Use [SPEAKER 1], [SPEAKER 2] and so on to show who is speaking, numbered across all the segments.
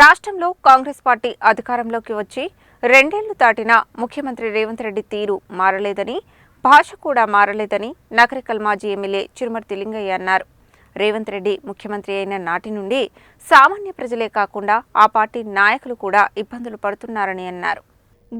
[SPEAKER 1] రాష్ట్రంలో కాంగ్రెస్ పార్టీ అధికారంలోకి వచ్చి రెండేళ్ళు దాటినా ముఖ్యమంత్రి రేవంత్ రెడ్డి తీరు మారలేదని భాష కూడా మారలేదని నకరికల్ మాజీ ఎమ్మెల్యే చిరుమర్తి లింగయ్య అన్నారు. రేవంత్ రెడ్డి ముఖ్యమంత్రి అయిన నాటి నుండి సామాన్య ప్రజలే కాకుండా ఆ పార్టీ నాయకులు కూడా ఇబ్బందులు పడుతున్నారని అన్నారు.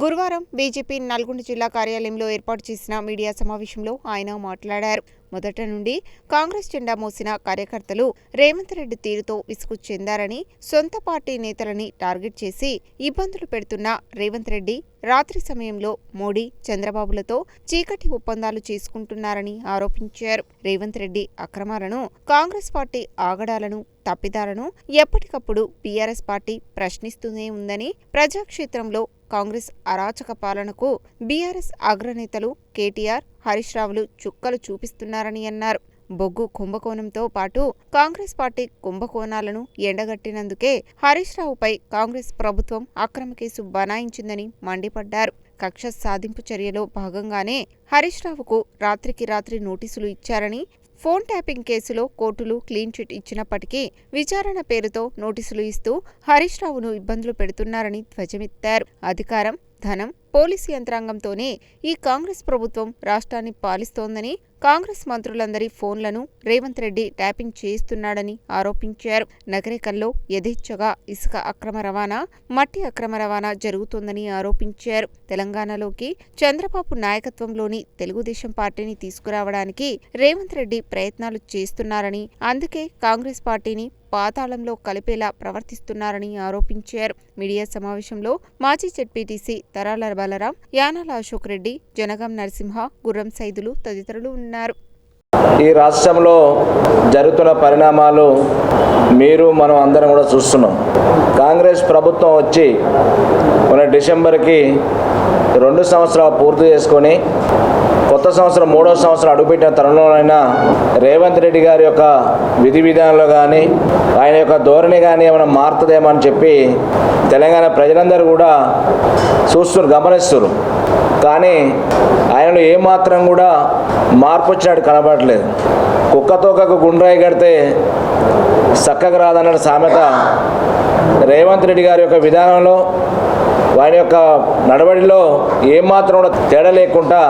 [SPEAKER 1] గురువారం బీజేపీ నల్గొండ జిల్లా కార్యాలయంలో ఏర్పాటు చేసిన మీడియా సమావేశంలో ఆయన మాట్లాడారు. మొదట నుండి కాంగ్రెస్ జెండా మోసిన కార్యకర్తలు రేవంత్ రెడ్డి తీరుతో విసుగు చెందారని సొంత పార్టీ నేతలని టార్గెట్ చేసి ఇబ్బందులు పెడుతున్న రేవంత్ రెడ్డి రాత్రి సమయంలో మోడీ చంద్రబాబులతో చీకటి ఒప్పందాలు చేసుకుంటున్నారని ఆరోపించారు. రేవంత్ రెడ్డి అక్రమాలను కాంగ్రెస్ పార్టీ ఆగడాలను తప్పిదాలను ఎప్పటికప్పుడు బీఆర్ఎస్ పార్టీ ప్రశ్నిస్తూనే ఉందని ప్రజాక్షేత్రంలో కాంగ్రెస్ అరాచక పాలనకు బీఆర్ఎస్ అగ్రనేతలు కేటీఆర్ హరీష్ రావులు చుక్కలు చూపిస్తున్నారని అన్నారు. బొగ్గు కుంభకోణంతో పాటు కాంగ్రెస్ పార్టీ కుంభకోణాలను ఎండగట్టినందుకే హరీష్ రావుపై కాంగ్రెస్ ప్రభుత్వం అక్రమ కేసు బనాయించిందని మండిపడ్డారు. కక్ష సాధింపు చర్యలో భాగంగానే హరీష్ రావుకు రాత్రికి రాత్రి నోటీసులు ఇచ్చారని ఫోన్ ట్యాపింగ్ కేసులో కోర్టులు క్లీన్ చిట్ ఇచ్చినప్పటికీ విచారణ పేరుతో నోటీసులు ఇస్తూ హరీష్ రావును ఇబ్బందులు పెడుతున్నారని ధ్వజమెత్తారు. అధికారం ధనం పోలీసు యంత్రాంగంతోనే ఈ కాంగ్రెస్ ప్రభుత్వం రాష్ట్రాన్ని పాలిస్తోందని కాంగ్రెస్ మంత్రులందరి ఫోన్లను రేవంత్ రెడ్డి ట్యాపింగ్ చేయిస్తున్నాడని ఆరోపించారు. నగరికల్లో యథేచ్ఛగా ఇసుక అక్రమ రవాణా మట్టి అక్రమ రవాణా జరుగుతోందని ఆరోపించారు. తెలంగాణలోకి చంద్రబాబు నాయకత్వంలోని తెలుగుదేశం పార్టీని తీసుకురావడానికి రేవంత్ రెడ్డి ప్రయత్నాలు చేస్తున్నారని అందుకే కాంగ్రెస్ పార్టీని పాతాళంలో కలిపేలా ప్రవర్తిస్తున్నారని ఆరోపించారు. మీడియా సమావేశంలో మాజీ జడ్పీటీసీ తరాల బలరాం యానాల అశోక్ రెడ్డి జనగాం నరసింహ గుర్రం సైదులు తదితరులు ఉన్నారు.
[SPEAKER 2] ఈ రాష్ట్రంలో జరుగుతున్న పరిణామాలు మీరు మనం అందరం కూడా చూస్తున్నాం. కాంగ్రెస్ ప్రభుత్వం వచ్చి మన డిసెంబర్కి రెండు సంవత్సరాలు పూర్తి చేసుకొని కొత్త సంవత్సరం మూడో సంవత్సరం అడుగుపెట్టిన తరుణంలోనైనా రేవంత్ రెడ్డి గారి యొక్క విధి విధానంలో కానీ ఆయన యొక్క ధోరణి కానీ ఏమైనా మారుతుందేమో అని చెప్పి తెలంగాణ ప్రజలందరూ కూడా చూస్తున్నారు గమనిస్తున్నారు. కానీ ఆయనలో ఏమాత్రం కూడా మార్పు వచ్చినట్టు కనబడట్లేదు కుక్కతోకకు గుండ్రాయి కడితే చక్కగా రాదన్న సామెత రేవంత్ రెడ్డి గారి యొక్క విధానంలో వారి యొక్క నడవడిలో ఏమాత్రం కూడా తేడా లేకుండా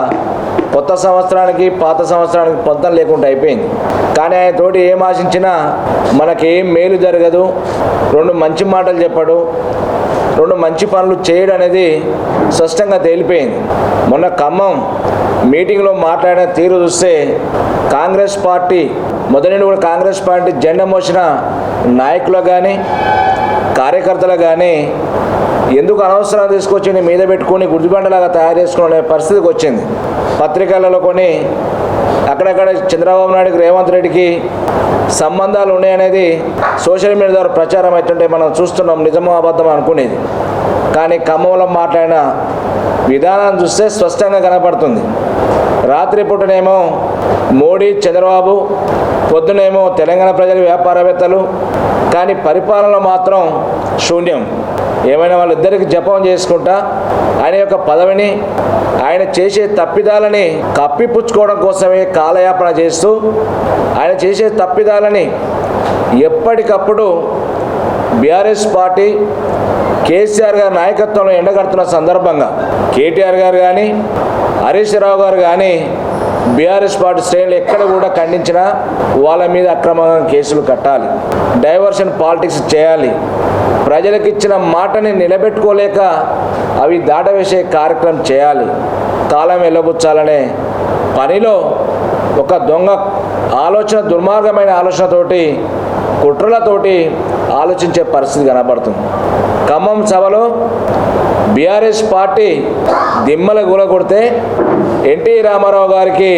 [SPEAKER 2] కొత్త సంవత్సరానికి పాత సంవత్సరానికి పొంతం లేకుండా అయిపోయింది. కానీ ఆయన తోటి ఏం ఆశించినా మనకేం మేలు జరగదు. రెండు మంచి మాటలు చెప్పడు. రెండు మంచి పనులు చేయడం అనేది స్పష్టంగా తేలిపోయింది. మొన్న ఖమ్మం మీటింగ్లో మాట్లాడిన తీరు చూస్తే కాంగ్రెస్ పార్టీ మొదటి కూడా కాంగ్రెస్ పార్టీ జెండా మోసిన నాయకులు కానీ కార్యకర్తలు కానీ ఎందుకు అనవసరం తీసుకొచ్చి నీ మీద పెట్టుకొని గుడిబండలాగా తయారు చేసుకునే పరిస్థితికి వచ్చింది. పత్రికలలో కొన్ని అక్కడక్కడ చంద్రబాబు నాయుడుకి రేవంత్ రెడ్డికి సంబంధాలు ఉన్నాయనేది సోషల్ మీడియా ద్వారా ప్రచారం అవుతుంటే మనం చూస్తున్నాం నిజమో అబద్ధం అనుకునేది. కానీ ఖమ్మంలో మాట్లాడిన విధానం చూస్తే స్పష్టంగా కనపడుతుంది. రాత్రి పూటనేమో మోడీ చంద్రబాబు పొద్దునేమో తెలంగాణ ప్రజలు వ్యాపారవేత్తలు కానీ పరిపాలనలో మాత్రం శూన్యం. ఏమైనా వాళ్ళిద్దరికి జపం చేసుకుంటా ఆయన యొక్క పదవిని ఆయన చేసే తప్పిదాలని కప్పిపుచ్చుకోవడం కోసమే కాలయాపన చేస్తూ ఆయన చేసే తప్పిదాలని ఎప్పటికప్పుడు బీఆర్ఎస్ పార్టీ కేసీఆర్ గారి నాయకత్వంలో ఎండగడుతున్న సందర్భంగా కేటీఆర్ గారు కానీ హరీష్ రావు గారు కానీ బీఆర్ఎస్ పార్టీ శ్రేణులు ఎక్కడ కూడా ఖండించినా వాళ్ళ మీద అక్రమంగా కేసులు కట్టాలి. డైవర్షన్ పాలిటిక్స్ చేయాలి. ప్రజలకు ఇచ్చిన మాటని నిలబెట్టుకోలేక అవి దాటవేసే కార్యక్రమం చేయాలి. కాలం వెళ్ళబుచ్చాలనే పనిలో ఒక దొంగ ఆలోచన దుర్మార్గమైన ఆలోచనతోటి కుట్రలతోటి ఆలోచించే పరిస్థితి కనబడుతుంది. ఖమ్మం సభలో బీఆర్ఎస్ పార్టీ దిమ్మల గుల కొడితే ఎన్టీ రామారావు గారికి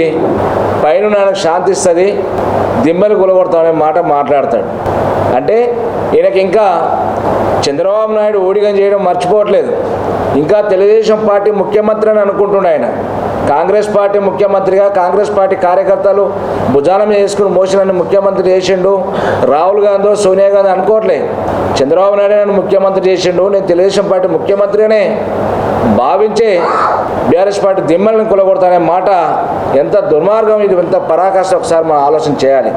[SPEAKER 2] పైన నాకు శాంతిస్తుంది దిమ్మలు గులగొడతామనే మాట మాట్లాడతాడు. అంటే ఈయనకి ఇంకా చంద్రబాబు నాయుడు ఓడిగం చేయడం మర్చిపోవట్లేదు. ఇంకా తెలుగుదేశం పార్టీ ముఖ్యమంత్రి అని అనుకుంటుండే ఆయన. కాంగ్రెస్ పార్టీ ముఖ్యమంత్రిగా కాంగ్రెస్ పార్టీ కార్యకర్తలు భుజాల మీద వేసుకుని మోసినని ముఖ్యమంత్రి చేసిండు. రాహుల్ గాంధీ సోనియా గాంధీ అనుకోవట్లే. చంద్రబాబు నాయుడు నన్ను ముఖ్యమంత్రి చేసిండు. నేను తెలుగుదేశం పార్టీ ముఖ్యమంత్రినే భావించే బీఆర్ఎస్ పార్టీ దిమ్మల్ని కొలగొడతానే మాట ఎంత దుర్మార్గం ఇది ఎంత పరాకాష్ట ఒకసారి మనం ఆలోచన చేయాలి.